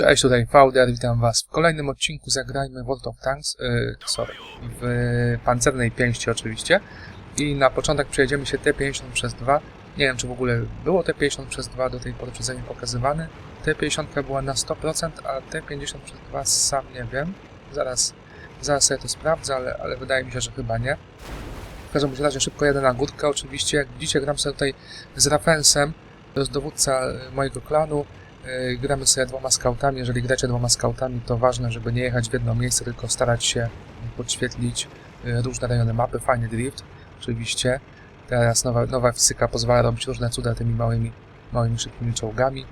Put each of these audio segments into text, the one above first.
Cześć, tutaj Fauder, witam was w kolejnym odcinku Zagrajmy World of Tanks, yy, sorry, w pancernej pięści oczywiście. I na początek przejedziemy się T50 przez 2. Nie wiem, czy w ogóle było T50 przez 2 do tej pory przeze mnie pokazywane. T50 była na 100%, a T50 przez 2 sam nie wiem. Zaraz, zaraz sobie to sprawdzę, ale, ale wydaje mi się, że chyba nie. W każdym razie szybko jadę na górkę. Oczywiście, jak widzicie, gram sobie tutaj z Rafensem. To jest dowódca y, mojego klanu. Yy, gramy sobie dwoma skautami. Jeżeli gracie dwoma skautami, to ważne, żeby nie jechać w jedno miejsce, tylko starać się podświetlić yy, różne rejony mapy. Fajny drift, oczywiście. Teraz nowa, nowa fizyka pozwala robić różne cuda tymi małymi, małymi szybkimi czołgami.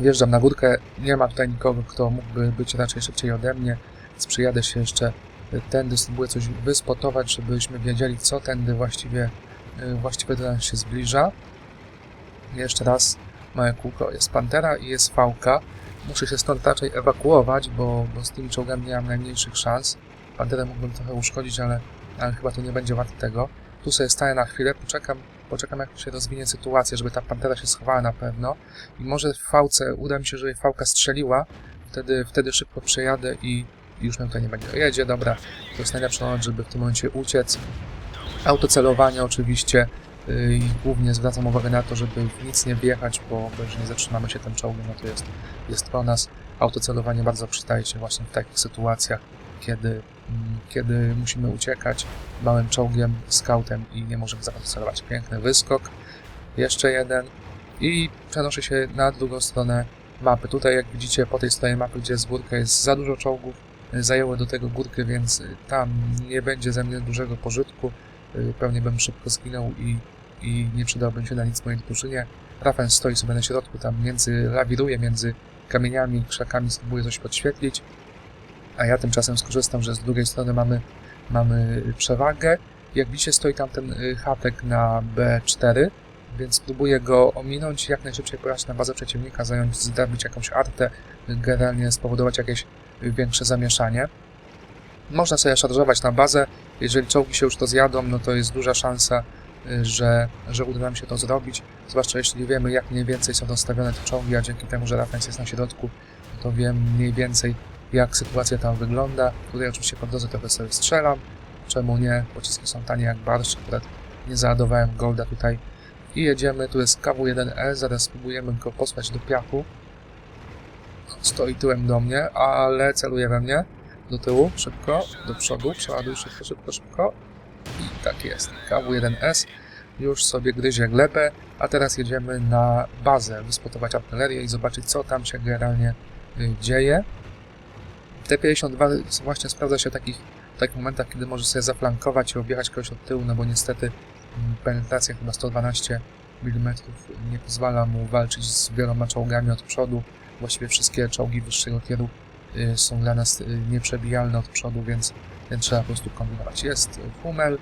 Wjeżdżam na górkę. Nie ma tutaj nikogo, kto mógłby być raczej szybciej ode mnie, więc przyjadę się jeszcze tędy, spróbuję coś wyspotować, żebyśmy wiedzieli, co tędy właściwie, właściwie do nas się zbliża. Jeszcze raz małe kółko. Jest Pantera i jest Fałka. Muszę się stąd raczej ewakuować, bo, bo z tymi czołgami nie mam najmniejszych szans. Panterę mógłbym trochę uszkodzić, ale, ale chyba to nie będzie warte tego. Tu sobie staję na chwilę, poczekam, poczekam jak się rozwinie sytuacja, żeby ta Pantera się schowała na pewno. I może w Fałce uda mi się, żeby Fałka strzeliła. Wtedy, wtedy szybko przejadę i już mnie tutaj nie będzie. Jedzie, dobra. To jest najlepszy moment, żeby w tym momencie uciec. Autocelowanie oczywiście i głównie zwracam uwagę na to, żeby w nic nie wjechać, bo, bo jeżeli zatrzymamy się tym czołgiem, no to jest, jest po nas. Autocelowanie bardzo przydaje się właśnie w takich sytuacjach, kiedy, mm, kiedy musimy uciekać małym czołgiem, skautem i nie możemy zaautocelować. Piękny wyskok. Jeszcze jeden. I przenoszę się na drugą stronę mapy. Tutaj, jak widzicie, po tej stronie mapy, gdzie jest górka, jest za dużo czołgów. Zajęły do tego górkę, więc tam nie będzie ze mnie dużego pożytku. Pewnie bym szybko zginął i, i nie przydałbym się na nic mojej drużynie. Rafen stoi sobie na środku, tam między, lawiruje między kamieniami krzakami, spróbuje coś podświetlić. A ja tymczasem skorzystam, że z drugiej strony mamy, mamy przewagę. Jak widzicie, stoi tam ten chatek na B4, więc spróbuję go ominąć, jak najszybciej pojechać na bazę przeciwnika, zająć, zdobyć jakąś artę, generalnie spowodować jakieś większe zamieszanie. Można sobie szarżować na bazę. Jeżeli czołgi się już to zjadą, no to jest duża szansa, że, że uda nam się to zrobić. Zwłaszcza jeśli wiemy, jak mniej więcej są rozstawione te czołgi, a dzięki temu, że Rafens jest na środku, to wiem mniej więcej, jak sytuacja tam wygląda. Tutaj oczywiście po drodze trochę sobie strzelam. Czemu nie? Pociski są tanie jak barszcz. Akurat nie załadowałem golda tutaj. I jedziemy. Tu jest KW-1E. Zaraz spróbujemy go posłać do piachu stoi tyłem do mnie, ale celuje we mnie. Do tyłu, szybko, do przodu, przeładuj szybko, szybko, szybko. I tak jest. KW1S już sobie gryzie glebę, a teraz jedziemy na bazę, wyspotować artylerię i zobaczyć, co tam się generalnie y, dzieje. T-52 właśnie sprawdza się w takich, w takich momentach, kiedy może sobie zaflankować i objechać kogoś od tyłu, no bo niestety mm, penetracja chyba 112 mm nie pozwala mu walczyć z wieloma czołgami od przodu, właściwie wszystkie czołgi wyższego tieru y, są dla nas y, nieprzebijalne od przodu, więc, trzeba po prostu kombinować. Jest Hummel,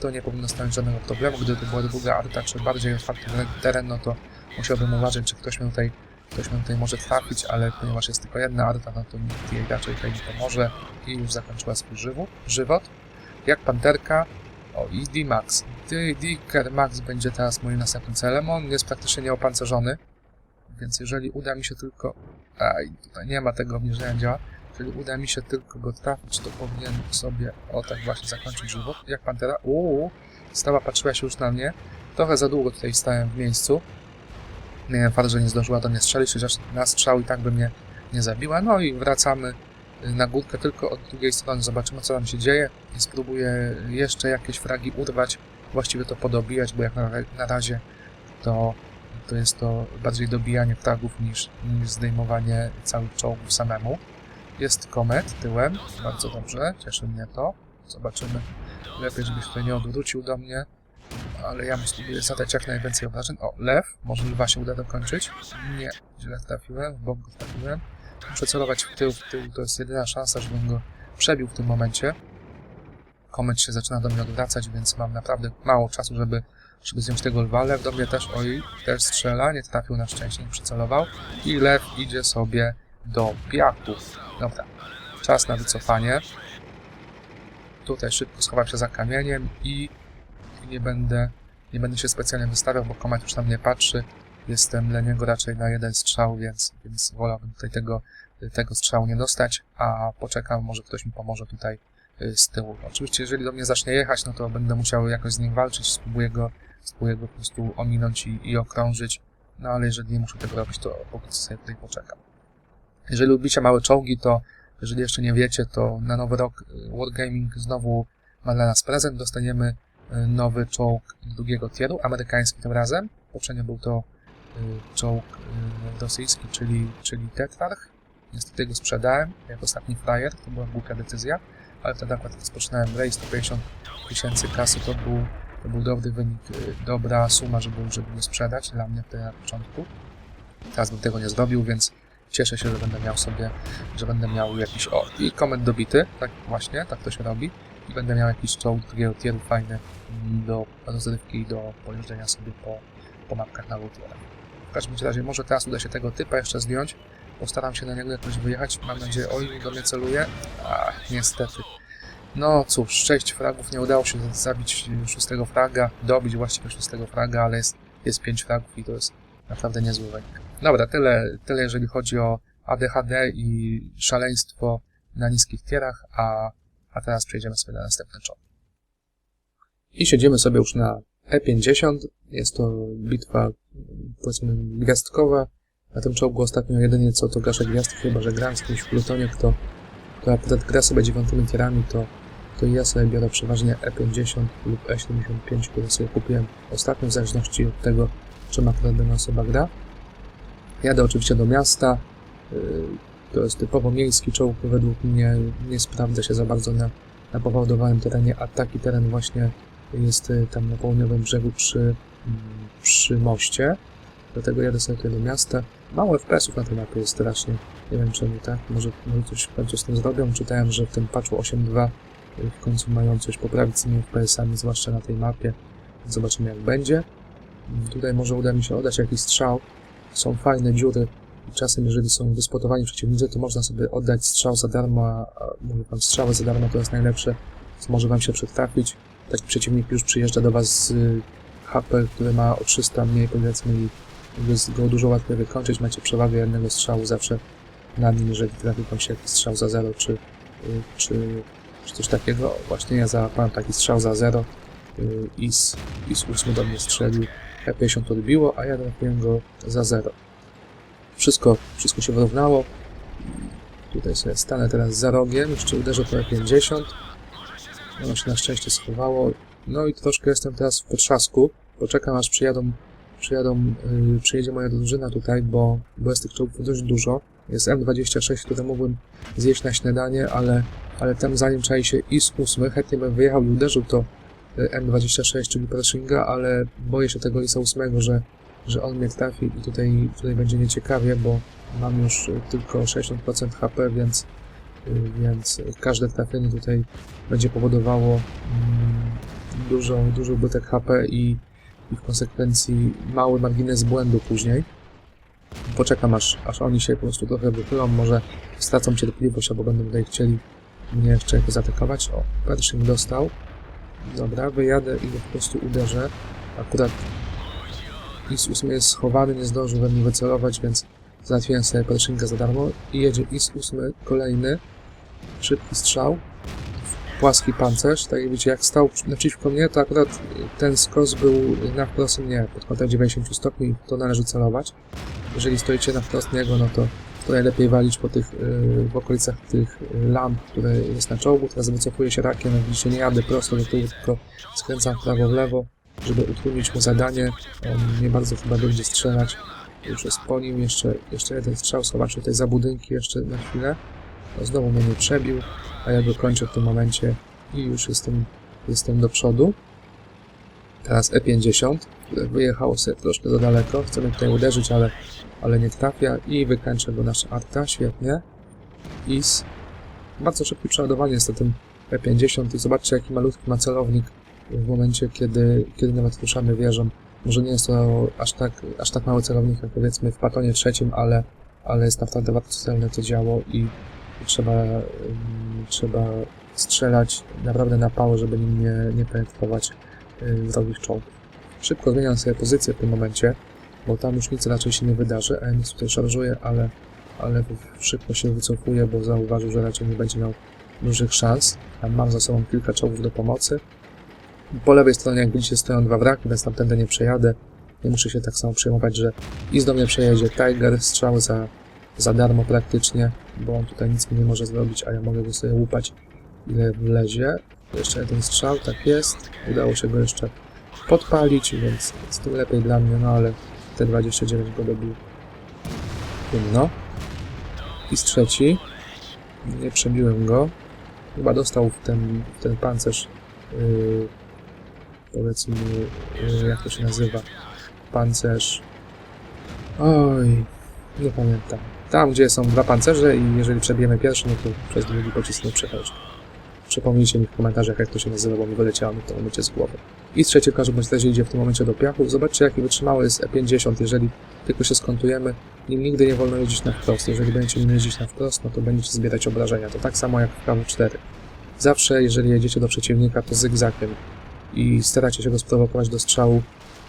to nie powinno stanowić żadnego problemu. Gdyby to była druga arta, czy bardziej otwarty teren, no to musiałbym uważać, czy ktoś mnie tutaj, ktoś mnie tutaj może trafić, ale ponieważ jest tylko jedna arta, no to nikt jej raczej tutaj nie pomoże i już zakończyła swój żywot. żywot. Jak Panterka, o i D-Max. D-Max Max będzie teraz moim następnym celem. On jest praktycznie nieopancerzony, więc jeżeli uda mi się tylko... A, i tutaj nie ma tego obniżenia działa. Jeżeli uda mi się tylko go trafić, to powinien sobie, o tak właśnie, zakończyć żywot. Jak Pantera. Uuu, stała, patrzyła się już na mnie. Trochę za długo tutaj stałem w miejscu. Miałem fakt, że nie zdążyła do mnie strzelić, chociaż na strzał i tak by mnie nie zabiła. No i wracamy na górkę tylko od drugiej strony. Zobaczymy, co tam się dzieje. I spróbuję jeszcze jakieś fragi urwać. Właściwie to podobijać, bo jak na, na razie to to jest to bardziej dobijanie fragów niż, niż zdejmowanie całych czołgów samemu. Jest komet tyłem, bardzo dobrze, cieszy mnie to. Zobaczymy. Lepiej, żebyś tutaj nie odwrócił do mnie, ale ja mu spróbuję zadać jak najwięcej obrażeń. O, lew, może lwa się uda dokończyć. Nie, źle trafiłem, w bok go trafiłem. Muszę celować w tył, w tył, to jest jedyna szansa, żebym go przebił w tym momencie. Komet się zaczyna do mnie odwracać, więc mam naprawdę mało czasu, żeby żeby zdjąć tego lwa. Lew do mnie też, oj, też strzela, nie trafił na szczęście, nie przycelował. I lew idzie sobie do piachu. Dobra, czas na wycofanie. Tutaj szybko schowam się za kamieniem i nie będę, nie będę się specjalnie wystawiał, bo komet już na mnie patrzy. jestem dla niego raczej na jeden strzał, więc, więc wolałbym tutaj tego, tego strzału nie dostać, a poczekam, może ktoś mi pomoże tutaj y, z tyłu. Oczywiście, jeżeli do mnie zacznie jechać, no to będę musiał jakoś z nim walczyć, spróbuję go, spróbuję go po prostu ominąć i, i okrążyć, no ale jeżeli nie muszę tego robić, to po prostu sobie tutaj poczekam. Jeżeli lubicie małe czołgi, to jeżeli jeszcze nie wiecie, to na nowy rok y, Wargaming znowu ma dla nas prezent. Dostaniemy y, nowy czołg drugiego tieru, amerykański tym razem. Poprzednio był to y, czołg rosyjski, czyli, czyli Tetrarch. Niestety go sprzedałem jak ostatni flyer, to była głupia decyzja, ale wtedy akurat rozpoczynałem race 150 tysięcy kasy, to był, to był dobry wynik, y, dobra suma, żeby, żeby go sprzedać dla mnie na początku. Teraz bym tego nie zrobił, więc cieszę się, że będę miał sobie, że będę miał jakiś, o, i koment dobity, tak właśnie, tak to się robi, i będę miał jakiś czołg drugiego tieru fajny mm, do rozrywki i do pojeżdżenia sobie po, po mapkach na routerach. W każdym razie może teraz uda się tego typa jeszcze zdjąć, postaram się na niego jakoś wyjechać, mam nadzieję, oj, do mnie celuje, ach, niestety. No cóż, 6 fragów, nie udało się zabić szóstego fraga, dobić właściwie szóstego fraga, ale jest, jest 5 fragów i to jest naprawdę niezły wynik. Dobra, tyle, tyle jeżeli chodzi o ADHD i szaleństwo na niskich tierach, a, a teraz przejdziemy sobie na następny czołg. I siedzimy sobie już na E50. Jest to bitwa, powiedzmy, gwiazdkowa. Na tym czołgu ostatnio jedynie co to gaszę gwiazdki, chyba że gram z kimś w plutonie, kto, kto akurat gra sobie dziewiątymi tierami, to, to ja sobie biorę przeważnie E50 lub E75, które sobie kupiłem ostatnio, w zależności od tego, czym akurat dana osoba gra. Jadę oczywiście do miasta. Yy, To jest typowo miejski czołg, według mnie nie sprawdza się za bardzo na, na powałdowanym terenie, a taki teren właśnie jest y, tam na południowym brzegu przy, mm, przy moście. Dlatego jadę sobie tutaj do miasta. Mało FPS-ów na tej mapie jest strasznie. Nie wiem czemu tak. Może, może coś w końcu z tym zrobią. Czytałem, że w tym patchu 8.2 y, w końcu mają coś poprawić z tymi FPS-ami, zwłaszcza na tej mapie. Zobaczymy jak będzie. Tutaj może uda mi się oddać jakiś strzał. Są fajne dziury. Czasem, jeżeli są wyspotowani przeciwnicy, to można sobie oddać strzał za darmo, a, mówię wam, strzały za darmo to jest najlepsze, co może wam się przytrafić. Taki przeciwnik już przyjeżdża do was z y, HP, który ma o 300 mniej powiedzmy i jest go dużo łatwiej wykończyć. Macie przewagę jednego strzału zawsze nad nim, jeżeli trafi wam się jakiś strzał za 0 czy, y, czy, czy coś takiego. Właśnie ja załapałem taki strzał za 0 y, i z, i z 8 do mnie strzelił. E50 odbiło, a ja trafiłem go za 0. Wszystko, wszystko się wyrównało. Tutaj sobie stanę teraz za rogiem, jeszcze uderzę po E50. Ono się na szczęście schowało. No i troszkę jestem teraz w potrzasku. Poczekam aż przyjadą, przyjadą, yy, przyjedzie moja drużyna tutaj, bo, bo jest tych czołgów dość dużo. Jest M26, które mógłbym zjeść na śniadanie, ale, ale tam zanim czai się IS 8, chętnie bym wyjechał i uderzył to y, M26, czyli Pershinga, ale boję się tego ISA 8, że, że on mnie trafi i tutaj, tutaj będzie nieciekawie, bo mam już y, tylko 60% HP, więc, y, więc każde trafienie tutaj będzie powodowało mm, dużą, duży ubytek HP i, i w konsekwencji mały margines błędu później. Poczekam aż, aż oni się po prostu trochę wychylą, może stracą cierpliwość, albo będą tutaj chcieli mnie jeszcze jakoś zaatakować. O, Pershing dostał. Dobra, wyjadę i go po prostu uderzę. Akurat IS-8 jest schowany, nie zdążył we mnie wycelować, więc załatwiłem sobie Pershinga za darmo. I jedzie IS-8 kolejny. Szybki strzał. Płaski pancerz. Tak jak widzicie, jak stał naprzeciwko mnie, to akurat ten skos był na wprost mnie, pod kątem 90 stopni, to należy celować. Jeżeli stoicie na wprost niego, no to, to najlepiej walić po tych, yy, w okolicach tych yy, lamp, które jest na czołgu. Teraz wycofuję się rakiem, widzicie, nie jadę prosto tylko skręcam w prawo, w lewo, żeby utrudnić mu zadanie. On nie bardzo chyba będzie strzelać. Już jest po nim, jeszcze, jeszcze jeden strzał, zobaczę tutaj za budynki jeszcze na chwilę. No, znowu mnie nie przebił, a ja go kończę w tym momencie i już jestem, jestem do przodu. Teraz E50, które wyjechało sobie troszkę za daleko. Chcę mnie tutaj uderzyć, ale, ale nie trafia i wykańczę go nasza arta, świetnie. IS. Bardzo szybkie przeładowanie jest na tym E50 i zobaczcie jaki malutki ma celownik w momencie, kiedy, kiedy nawet ruszamy wieżą. Może nie jest to aż tak, aż tak mały celownik jak powiedzmy w patonie trzecim, ale, ale jest naprawdę bardzo celne to działo i, trzeba, ym, trzeba strzelać naprawdę na pało, żeby nim nie, nie penetrować y, wrogich czołgów. Szybko zmieniam sobie pozycję w tym momencie. bo tam już nic raczej się nie wydarzy. EMX tutaj szarżuje, ale, ale szybko się wycofuje, bo zauważył, że raczej nie będzie miał dużych szans. Mam za sobą kilka czołgów do pomocy. Po lewej stronie, jak widzicie, stoją dwa wraki, więc tamtędy nie przejadę. Nie muszę się tak samo przejmować, że i do mnie przejedzie Tiger, strzały za, za darmo praktycznie, bo on tutaj nic mi nie może zrobić, a ja mogę go sobie łupać ile wlezie. Jeszcze jeden strzał, tak jest. Udało się go jeszcze podpalić, więc z tym lepiej dla mnie, no ale te 29 go dobił. Trudno. I z trzeci. Nie przebiłem go. Chyba dostał w ten, w ten pancerz yy, powiedzmy, yy, jak to się nazywa? Pancerz. Oj, nie pamiętam. Tam, gdzie są dwa pancerze i jeżeli przebijemy pierwszy, no to przez drugi pocisk nie przechodzi. Przypomnijcie mi w komentarzach, jak to się nazywa, bo mi wyleciało mi tym momencie z głowy. I trzecie w każdym razie idzie w tym momencie do piachu. Zobaczcie, jaki wytrzymały jest E50, jeżeli tylko się skontujemy. Nim nigdy nie wolno jeździć na wprost. Jeżeli będziecie nim jeździć na wprost, no to będziecie zbierać obrażenia. To tak samo jak w prawo 4. Zawsze, jeżeli jedziecie do przeciwnika, to zygzakiem i staracie się go sprowokować do strzału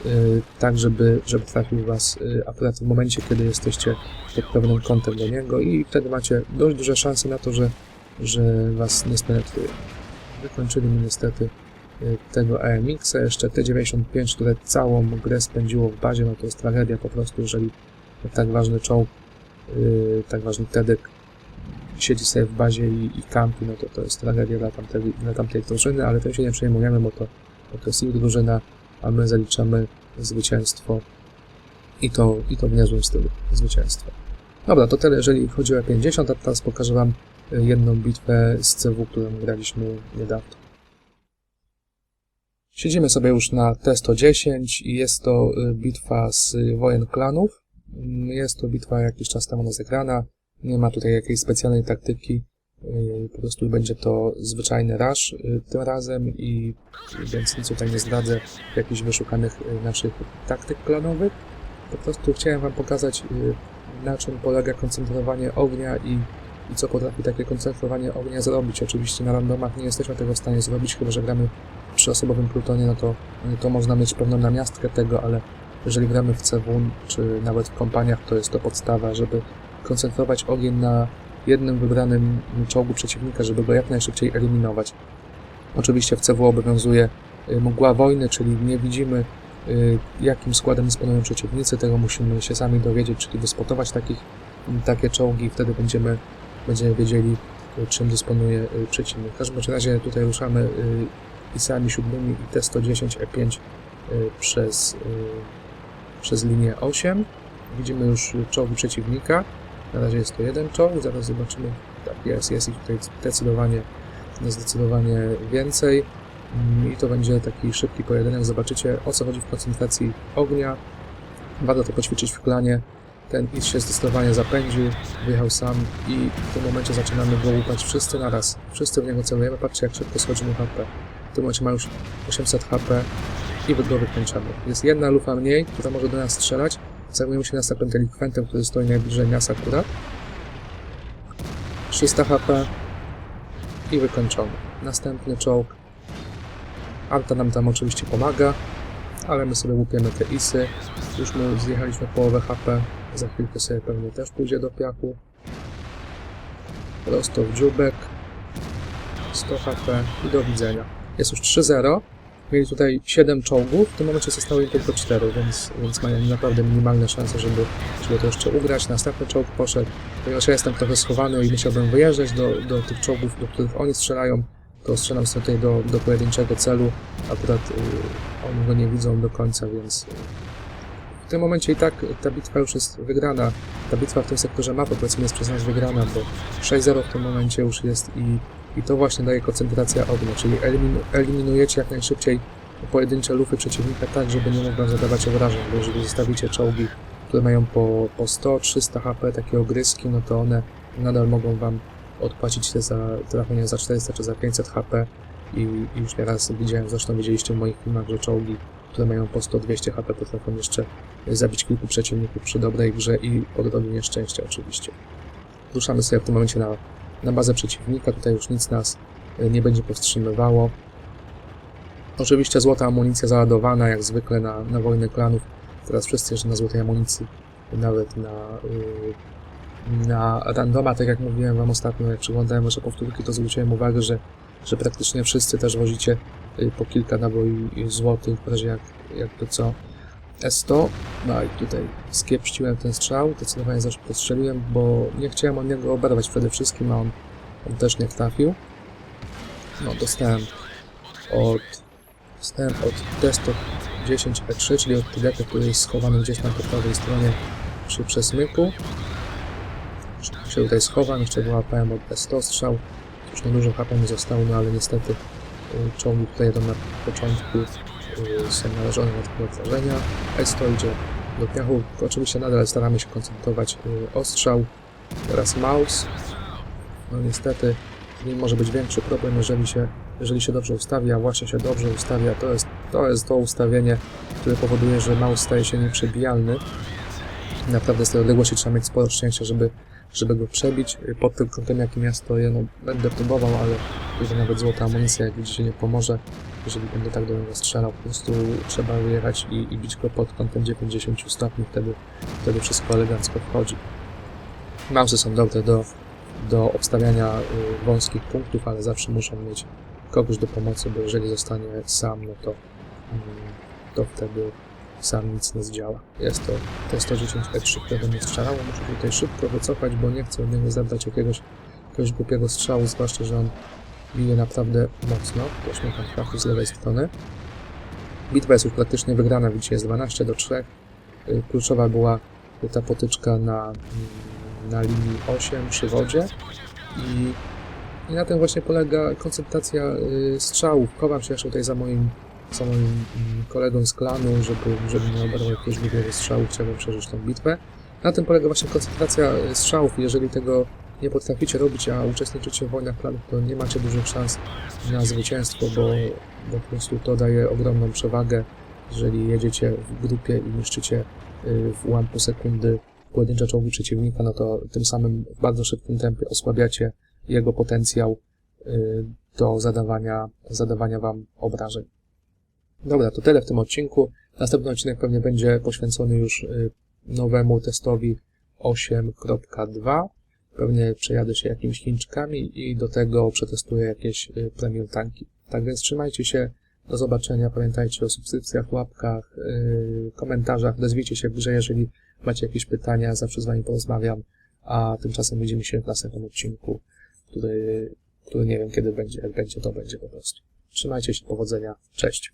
yy, tak, żeby, żeby trafił was yy, akurat w momencie, kiedy jesteście pod pewnym kątem do niego i wtedy macie dość duże szanse na to, że, że was nie spenetruje. Wykończyli mi niestety yy, tego AMX-a, jeszcze T95, które całą grę spędziło w bazie, no to jest tragedia po prostu, jeżeli tak ważny czołg, yy, tak ważny TEDek siedzi sobie w bazie i, i kampi, no to to jest tragedia dla tamtej, dla tamtej drużyny, ale tym się nie przejmujemy, bo to, bo to jest ich drużyna, a my zaliczamy zwycięstwo i to, i to w niezłym stylu zwycięstwo. Dobra, to tyle, jeżeli chodzi o E50, a teraz pokażę Wam jedną bitwę z CW, którą graliśmy niedawno. Siedzimy sobie już na T110 i jest to y, bitwa z wojen klanów. Mm, Jest to bitwa jakiś czas temu rozegrana. Nie ma tutaj jakiejś specjalnej taktyki. y, Po prostu będzie to zwyczajny rush y, tym razem i więc nic tutaj nie zdradzę jakichś wyszukanych naszych taktyk planowych. Po prostu chciałem Wam pokazać na czym polega koncentrowanie ognia i, i co potrafi takie koncentrowanie ognia zrobić. Oczywiście na randomach nie jesteśmy tego w stanie zrobić, chyba że gramy w trzyosobowym plutonie, no to, to można mieć pewną namiastkę tego, ale jeżeli gramy w CW, czy nawet w kompaniach, to jest to podstawa, żeby koncentrować ogień na jednym wybranym czołgu przeciwnika, żeby go jak najszybciej eliminować. Oczywiście w CW obowiązuje y, mgła wojny, czyli nie widzimy y, jakim składem dysponują przeciwnicy, tego musimy się sami dowiedzieć, czyli wyspotować takich, takie czołgi wtedy będziemy, będziemy wiedzieli czym dysponuje y, przeciwnik. W każdym razie tutaj ruszamy y, ISami 7 i T110 E5 y, przez, przez linię 8. Widzimy już czołgi przeciwnika. Na razie jest to jeden czołg, zaraz zobaczymy. Tak, jest, jest ich tutaj zdecydowanie, zdecydowanie więcej. Mm, I to będzie taki szybki pojedynek. Zobaczycie o co chodzi w koncentracji ognia. Warto to poćwiczyć w klanie. Ten Is się zdecydowanie zapędził, wyjechał sam i w tym momencie zaczynamy go łupać wszyscy naraz. Wszyscy w niego celujemy. Patrzcie jak szybko schodzi mu HP. W tym momencie ma już 800 HP i go wykończamy. Jest jedna lufa mniej, która może do nas strzelać. Zajmujemy się następnym delikwentem, który stoi najbliżej nas akurat. 300 HP i wykończony. Następny czołg. Arta nam tam oczywiście pomaga, ale my sobie łupiemy te isy. Już mu zjechaliśmy połowę HP. Za chwilkę sobie pewnie też pójdzie do piachu. Prosto w dziubek. 100 HP i do widzenia. Jest już 3-0. Mieli tutaj 7 czołgów, w tym momencie zostało im tylko 4, więc, więc mają naprawdę minimalne szanse, żeby, żeby to jeszcze ugrać. Następny czołg poszedł, ponieważ ja jestem trochę schowany i musiałbym wyjeżdżać do, do tych czołgów, do których oni strzelają, to strzelam sobie tutaj do, do pojedynczego celu. Akurat y, oni go nie widzą do końca, więc y, w tym momencie i tak ta bitwa już jest wygrana. Ta bitwa w tym sektorze mapy powiedzmy jest przez nas wygrana, bo 6-0 w tym momencie już jest i i to właśnie daje koncentracja ognia, czyli eliminu eliminujecie jak najszybciej pojedyncze lufy przeciwnika tak, żeby nie mógł wam zadawać obrażeń, bo jeżeli zostawicie czołgi, które mają po, po 100-300 HP, takie ogryski, no to one nadal mogą wam odpłacić się za trafienie za 400 czy za 500 HP i, i już nieraz widziałem, zresztą widzieliście w moich filmach, że czołgi, które mają po 100-200 HP potrafią jeszcze zabić kilku przeciwników przy dobrej grze i odrobinie szczęścia oczywiście. Ruszamy sobie w tym momencie na na bazę przeciwnika. Tutaj już nic nas y, nie będzie powstrzymywało. Oczywiście złota amunicja załadowana, jak zwykle na, na wojnę klanów. Teraz wszyscy jeszcze na złotej amunicji, nawet na, yy, na randoma, tak jak mówiłem wam ostatnio, jak przyglądałem wasze powtórki, to zwróciłem uwagę, że, że praktycznie wszyscy też wozicie yy, po kilka naboi złotych, w razie jak, jak to co. S100, no i tutaj skiepściłem ten strzał, zdecydowanie za szybko strzeliłem, bo nie chciałem od niego oberwać przede wszystkim, a on, on też nie trafił. No, dostałem od, dostałem od Testo 10E3, czyli od Tygeka, który jest schowany gdzieś tam po prawej stronie przy przesmyku. Się tutaj schowam, jeszcze wyłapałem od S100 strzał. Już niedużo HP mi zostało, no ale niestety y, czołgi tutaj jadą na początku y, są narażone na takie obrażenia. S100 idzie do piachu. Oczywiście nadal staramy się koncentrować y, ostrzał. Teraz mouse. No niestety nie może być większy problem, jeżeli się, jeżeli się dobrze ustawi, a właśnie się dobrze ustawia, to jest, to jest to ustawienie, które powoduje, że mouse staje się nieprzebijalny. Naprawdę z tej odległości trzeba mieć sporo szczęścia, żeby, żeby go przebić. Pod tym kątem, jakim ja stoję, no będę próbował, ale tutaj nawet złota amunicja, jak widzicie, nie pomoże. Jeżeli będę tak do niego strzelał, po prostu trzeba wyjechać i, i bić go pod kątem 90 stopni, wtedy, wtedy wszystko elegancko wchodzi. Mousy są dobre do do obstawiania y, wąskich punktów, ale zawsze muszą mieć kogoś do pomocy, bo jeżeli zostanie sam, no to, mm, to wtedy sam nic nie zdziała. Jest to T-110E3, które do mnie strzelało. Muszę tutaj szybko wycofać, bo nie chcę od niego zabrać jakiegoś, jakiegoś głupiego strzału, zwłaszcza, że on bije naprawdę mocno. Ktoś mnie tam trafił z lewej strony. Bitwa jest już praktycznie wygrana, widzicie, jest 12 do 3. Y, Kluczowa była ta potyczka na mm, na linii 8 przy wodzie i, i na tym właśnie polega koncentracja y, strzałów. Chowam się jeszcze tutaj za moim, za moim mm, kolegą z klanu, żeby, żeby nie oberwał jakiegoś głupiego strzału, chciałbym przeżyć tą bitwę. Na tym polega właśnie koncentracja y, strzałów. Jeżeli tego nie potraficie robić, a uczestniczycie w wojnach klanów, to nie macie dużych szans na zwycięstwo, bo, bo po prostu to daje ogromną przewagę, jeżeli jedziecie w grupie i niszczycie y, w ułamku sekundy pojedyncze czołgi przeciwnika, no to tym samym w bardzo szybkim tempie osłabiacie jego potencjał y, do zadawania, zadawania wam obrażeń. Dobra, to tyle w tym odcinku. Następny odcinek pewnie będzie poświęcony już y, nowemu testowi 8.2. Pewnie przejadę się jakimiś Chińczykami i do tego przetestuję jakieś y, premium tanki. Tak więc trzymajcie się, do zobaczenia. Pamiętajcie o subskrypcjach, łapkach, komentarzach. Odezwijcie się w grze, jeżeli macie jakieś pytania, zawsze z Wami porozmawiam, a tymczasem widzimy się w następnym odcinku, który, który nie wiem kiedy będzie, jak będzie, to będzie po prostu. Trzymajcie się, powodzenia, cześć.